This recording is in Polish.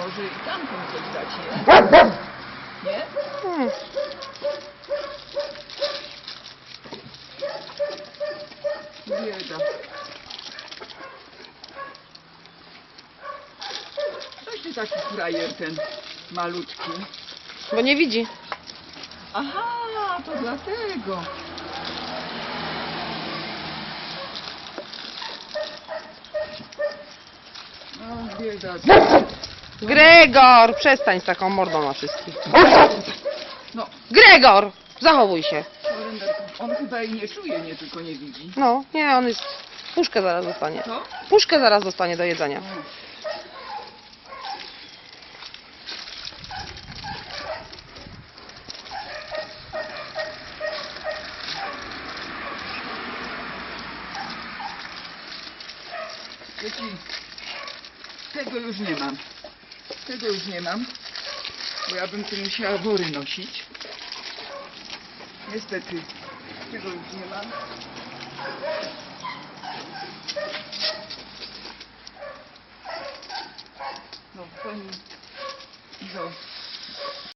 może i tamtym coś dać, nie? Nie? Hmm. Bieda. Coś ty taki frajer ten malutki. Bo nie widzi. Aha, to dlatego. O, bieda. Gregor, przestań z taką mordą na wszystkich. No, Gregor, zachowuj się. On chyba i nie czuje, nie tylko nie widzi. No, nie, on jest... Puszkę zaraz dostanie. Co? Puszkę zaraz dostanie do jedzenia. Dzieci, tego już nie mam. Tego już nie mam, bo ja bym tu musiała wory nosić. Niestety, tego już nie mam. No, pani Izo.